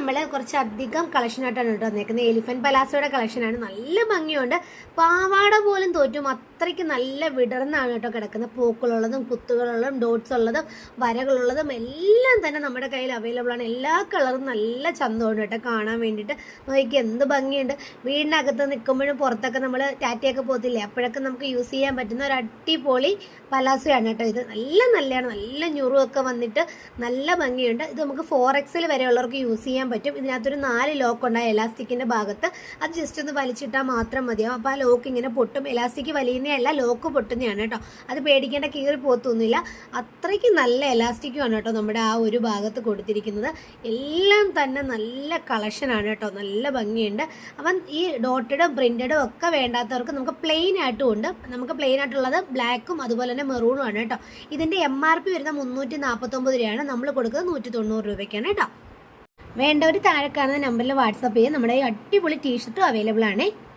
നമ്മൾ കുറച്ച് അധികം കളക്ഷനായിട്ടാണ് കേട്ടോ വന്നേക്കുന്നത്. എലിഫന്റ് പലാസോയുടെ കളക്ഷനാണ് നല്ല ഭംഗിയുണ്ട്. പാവാട പോലും തോറ്റും. അത്രയ്ക്ക് നല്ല വിടർന്നാണ് കേട്ടോ കിടക്കുന്നത്. പൂക്കളുള്ളതും കുത്തുകളുള്ളതും ഡോട്ട്സ് ഉള്ളതും വരകളുള്ളതും എല്ലാം തന്നെ നമ്മുടെ കയ്യിൽ അവൈലബിൾ ആണ്. എല്ലാ കളറും നല്ല ചന്തമുണ്ട് കേട്ടോ. കാണാൻ വേണ്ടിയിട്ട്. നോക്കി എന്ത് ഭംഗിയുണ്ട്. വീടിനകത്ത് നിൽക്കുമ്പോഴും പുറത്തൊക്കെ നമ്മൾ ടാറ്റയൊക്കെ പോകത്തില്ലേ? അപ്പോഴൊക്കെ നമുക്ക് യൂസ് ചെയ്യാൻ പറ്റുന്ന ഒരു അടിപൊളി പലാസയാണ് കേട്ടോ ഇത്. നല്ല നല്ലതാണ് നല്ല ഞുറുമൊക്കെ വന്നിട്ട് നല്ല ഭംഗിയുണ്ട്. ഇത് നമുക്ക് ഫോർ എക്സിൽ വരെയുള്ളവർക്ക് യൂസ് ചെയ്യാൻ പറ്റും. ഇതിനകത്തൊരു നാല് ലോക്ക് ഉണ്ടായ എലാസ്റ്റിക്കിന്റെ ഭാഗത്ത്. അത് ജസ്റ്റ് ഒന്ന് വലിച്ചിട്ടാൽ മാത്രം മതിയാവും. അപ്പോൾ ആ ലോക്ക് ഇങ്ങനെ പൊട്ടും. എലാസ്റ്റിക് വലിയുന്നതല്ല ലോക്ക് പൊട്ടുന്നതാണ് കേട്ടോ. അത് പേടിക്കേണ്ട കീറി പോത്തൊന്നുമില്ല അത്രയ്ക്ക് നല്ല എലാസ്റ്റിക്കുമാണ് കേട്ടോ നമ്മുടെ ആ ഒരു ഭാഗത്ത് കൊടുത്തിരിക്കുന്നത്. എല്ലാം തന്നെ നല്ല കളക്ഷനാണ് കേട്ടോ. നല്ല ഭംഗിയുണ്ട്. അപ്പം ഈ ഡോട്ടഡും പ്രിന്റഡും ഒക്കെ വേണ്ടാത്തവർക്ക് നമുക്ക് പ്ലെയിൻ ആയിട്ടും ഉണ്ട്. നമുക്ക് പ്ലെയിൻ ആയിട്ടുള്ളത് ബ്ലാക്കും അതുപോലെ തന്നെ മെറൂണും ആണ് കേട്ടോ. ഇതിന്റെ എം ആർ പി വരുന്ന മുന്നൂറ്റി നാൽപ്പത്തൊമ്പത് രൂപയാണ്. നമ്മൾ കൊടുക്കുന്നത് നൂറ്റി തൊണ്ണൂറ് രൂപയ്ക്കാണ് കേട്ടോ. വേണ്ടവർ താഴെ കാണുന്ന നമ്പറിൽ വാട്സപ്പ് ചെയ്യും. നമ്മുടെ അടിപൊളി ടീഷർട്ടും അവൈലബിൾ ആണ്.